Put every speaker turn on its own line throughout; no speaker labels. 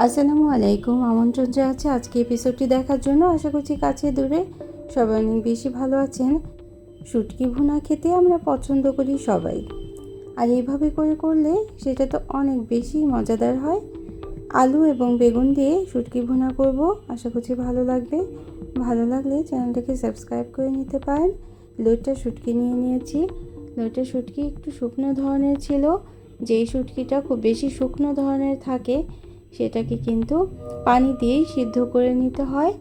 আসসালামু আলাইকুম, আমন্ত্রণ জানাচ্ছি আজকে এপিসোডটি দেখার জন্য। আশা করছি কাছে দূরে সবাই অনেক বেশি ভালো আছেন। শুটকি ভুনা খেতে আমরা পছন্দ করি সবাই। আর এইভাবে করে করলে সেটা তো অনেক বেশি মজাদার হয়। আলু এবং বেগুন দিয়ে শুটকি ভুনা করব। আশা করছি ভালো লাগবে। ভালো লাগলে চ্যানেলটাকে সাবস্ক্রাইব করে নিতে পারেন। লোটটা শুটকি নিয়ে নিয়েছি। লোটটা শুটকি একটু শুকনো ধরনের ছিল। যেই শুটকিটা খুব বেশি শুকনো ধরনের থাকে সেটাকে কিন্তু পানি দিয়েই সিদ্ধ করে নিতে হয়।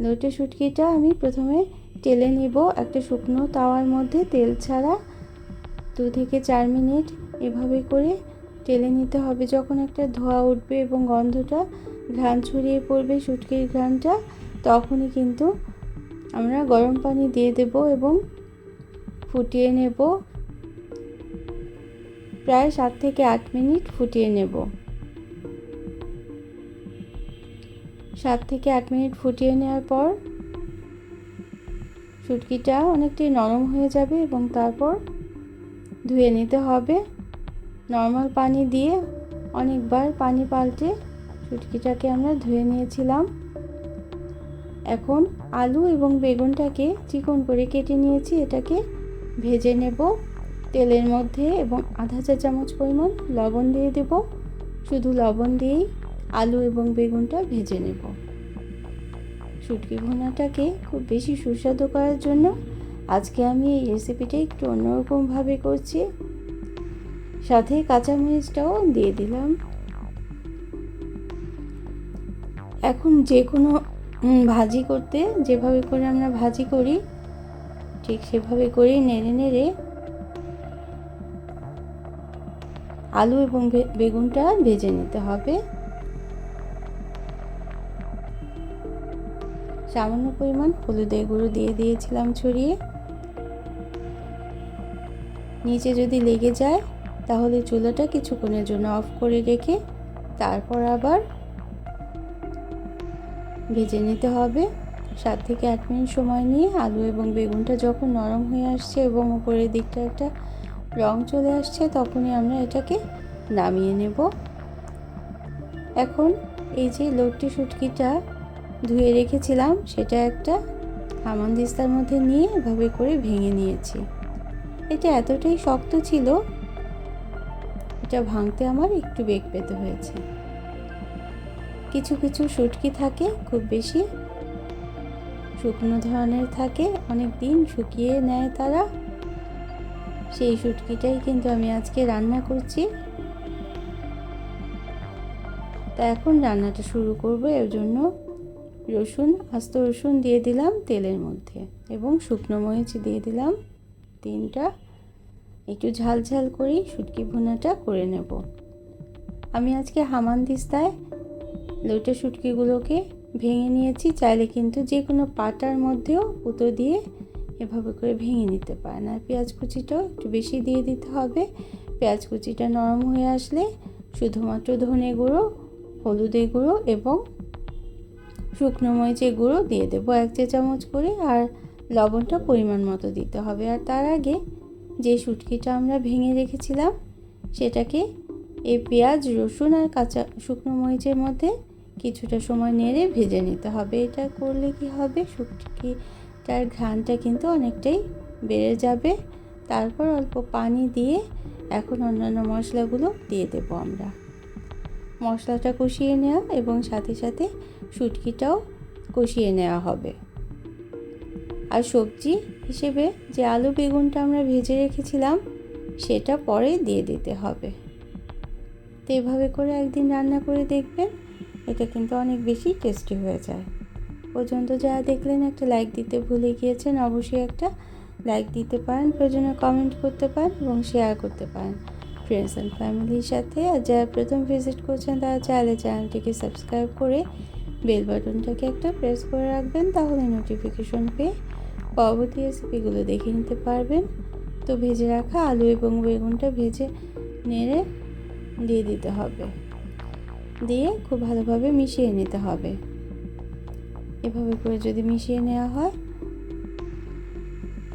লোটে শুটকিটা আমি প্রথমে তেলে নিব। একটা শুকনো তাওয়ার মধ্যে তেল ছাড়া দু থেকে চার মিনিট এভাবে করে তেলে নিতে হবে। যখন একটা ধোয়া উঠবে এবং গন্ধটা ঘ্রাণ ছড়িয়ে পড়বে শুটকির ঘ্রাণটা, তখনই কিন্তু আমরা গরম পানি দিয়ে দেব এবং ফুটিয়ে নেব। প্রায় সাত থেকে আট মিনিট ফুটিয়ে নেব। সাত থেকে আট মিনিট ফুটিয়ে নেওয়ার পর শুটকিটা অনেকটাই নরম হয়ে যাবে এবং তারপর ধুয়ে নিতে হবে। নর্মাল পানি দিয়ে অনেকবার পানি পাল্টে শুটকিটাকে আমরা ধুয়ে নিয়েছিলাম। এখন আলু এবং বেগুনটাকে চিকন করে কেটে নিয়েছি, এটাকে ভেজে নেব। তেলের মধ্যে এবং আধা চা চামচ পরিমাণ লবণ দিয়ে দেব। শুধু লবণ দিয়েই আলু এবং বেগুনটা ভেজে নেব। শুটকি ভুনাটাকে খুব বেশি সুস্বাদু করার জন্য আজকে আমি এই রেসিপিটা একটু অন্যরকমভাবে করছি। সাথে কাঁচামরিচটাও দিয়ে দিলাম। এখন যে কোনো ভাজি করতে যেভাবে করে আমরা ভাজি করি, ঠিক সেভাবে করেই নেড়ে নেড়ে আলু এবং বেগুনটা ভেজে নিতে হবে। সামান্য পরিমাণ হলুদের গুঁড়ো দিয়ে দিয়েছিলাম ছড়িয়ে। নিচে যদি লেগে যায়, তাহলে চুলাটা কিছুক্ষণের জন্য অফ করে রেখে তারপর আবার ভেজে নিতে হবে। সাত থেকে আট মিনিট সময় নিয়ে আলু এবং বেগুনটা যখন নরম হয়ে আসছে এবং উপরের দিকটা একটা রং চলে আসছে, তখনই আমরা এটাকে নামিয়ে নেব। এখন এই যে লট্টি শুটকিটা ধুয়ে রেখেছিলাম, সেটা একটা হামানদিস্তার মধ্যে নিয়ে এভাবে করে ভেঙে নিয়েছি। এটা এতটাই শক্ত ছিল, এটা ভাঙতে আমার একটু বেগ পেতে হয়েছে। কিছু কিছু শুটকি থাকে, খুব বেশি শুকনো ধরনের থাকে, অনেক দিন শুকিয়ে নেয় তারা। সেই শুটকিটাই কিন্তু আমি আজকে রান্না করছি। তা এখন রান্নাটা শুরু করব, এর জন্য রসুন, আস্ত রসুন দিয়ে দিলাম তেলের মধ্যে এবং শুকনো মরিচ দিয়ে দিলাম। তিনটা। একটু ঝাল ঝাল করেই শুটকি ভুনাটা করে নেব। আমি আজকে হামান দিস্তায় লোটে শুটকিগুলোকে ভেঙে নিয়েছি। চাইলে কিন্তু যে কোনো পাটার মধ্যেও পুতো দিয়ে এভাবে করে ভেঙে নিতে পারেন। আর পেঁয়াজ কুচিটাও একটু বেশি দিয়ে দিতে হবে। পেঁয়াজ কুচিটা নরম হয়ে আসলে শুধুমাত্র ধনে গুঁড়ো হলুদের গুঁড়ো এবং শুকনো মরিচের গুঁড়ো দিয়ে দেবো এক চা চামচ করে আর লবণটা পরিমাণ মতো দিতে হবে। আর তার আগে যে শুটকিটা আমরা ভেঙে রেখেছিলাম, সেটাকে এই পেঁয়াজ, রসুন আর কাঁচা শুকনো মরিচের মধ্যে কিছুটা সময় নেড়ে ভেজে নিতে হবে। এটা করলে কি হবে? শুটকিটার ঘ্রাণটা কিন্তু অনেকটাই বেড়ে যাবে। তারপর অল্প পানি দিয়ে এখন অন্যান্য মশলাগুলো দিয়ে দেবো আমরা। মশলাটা কষিয়ে নেওয়া এবং সাথে সাথে শুটকিটাও কষিয়ে নেওয়া হবে। আর সবজি হিসেবে যে আলু বেগুনটা আমরা ভেজে রেখেছিলাম, সেটা পরে দিয়ে দিতে হবে। তো এভাবে করে একদিন রান্না করে দেখবেন, এটা কিন্তু অনেক বেশি টেস্টি হয়ে যায়। পর্যন্ত যারা দেখলেন একটা লাইক দিতে ভুলে গিয়েছেন, অবশ্যই একটা লাইক দিতে পারেন, প্রয়োজনে কমেন্ট করতে পারেন এবং শেয়ার করতে পারেন। ফ্রেন্ডস অ্যান্ড ফ্যামিলির সাথে। আর যারা প্রথম ভিজিট করছেন, তারা চাইলে চ্যানেলটিকে সাবস্ক্রাইব করে বেল বাটনটাকে একটা প্রেস করে রাখবেন, তাহলে নোটিফিকেশন পেয়ে পরবর্তী রেসিপিগুলো দেখে নিতে পারবেন। তো ভেজে রাখা আলু এবং বেগুনটা ভেজে নেড়ে দিয়ে দিতে হবে। দিয়ে খুব ভালোভাবে মিশিয়ে নিতে হবে। এভাবে করে যদি মিশিয়ে নেওয়া হয়,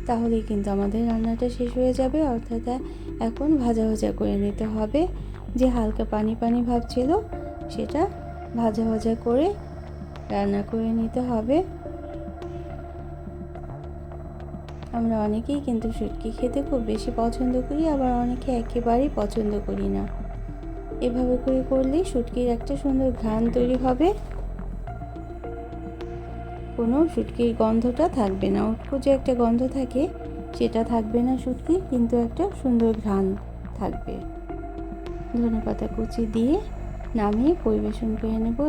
তাহলেই কিন্তু আমাদের রান্নাটা শেষ হয়ে যাবে। অর্থাৎ এখন ভাজা ভাজা করে নিতে হবে। যে হালকা পানি পানি ভাব ছিল, সেটা ভাজা ভাজা করে রান্না করে নিতে হবে। আমরা অনেকেই কিন্তু শুটকি খেতে খুব বেশি পছন্দ করি, আবার অনেকে একেবারেই পছন্দ করি না। এভাবে করে করলেই শুটকির একটা সুন্দর ঘ্রাণ তৈরি হবে। কোনো শুটকির গন্ধটা থাকবে না। উটকো যে একটা গন্ধ থাকে সেটা থাকবে না শুটকি, কিন্তু একটা সুন্দর ঘ্রাণ থাকবে। ধনে পাতা কুচি দিয়ে নামিয়ে পরিবেশন করে নেব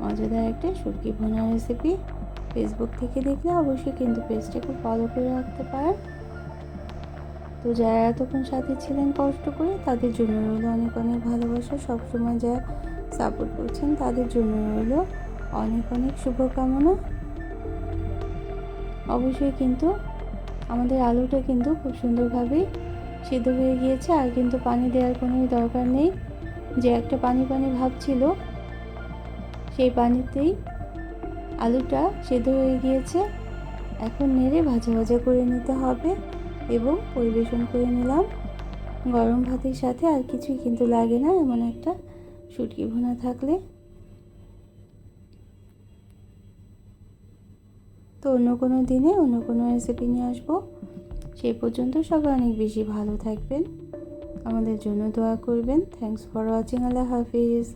মজাদার একটা শুটকি ভোনা রেসিপি ফেসবুক থেকে দেখলে অবশ্যই কিন্তু পেজটাকে ফলো করে রাখতে পারেন। তো যারা এতক্ষণ সাথে ছিলেন কষ্ট করে, তাদের জন্য রইল অনেক অনেক ভালোবাসা। সবসময় যা সাপোর্ট করছেন, তাদের জন্য রইল অনেক অনেক শুভকামনা। অবশ্যই কিন্তু আমাদের আলুটা কিন্তু খুব সুন্দরভাবেই সিদ্ধ হয়ে গিয়েছে আর কিন্তু পানি দেওয়ার কোনো দরকার নেই। যে একটা পানি পানি ভাব ছিল, সেই পানিতেই আলুটা সেদ্ধ হয়ে গিয়েছে। এখন নেড়ে ভাজা ভাজা করে নিতে হবে এবং পরিবেশন করে নিলাম। গরম ভাতের সাথে আর কিছুই কিন্তু লাগে না, এমন একটা শুটকি ভুনা থাকলে। তো অন্য কোনো দিনে, অন্য কোনো রেসিপি নিয়ে আসব। সেই পর্যন্ত সবাই অনেক বেশি ভালো থাকবেন। আমাদের জন্য দোয়া করবেন। থ্যাংকস ফর ওয়াচিং আল্লাহ হাফিজ।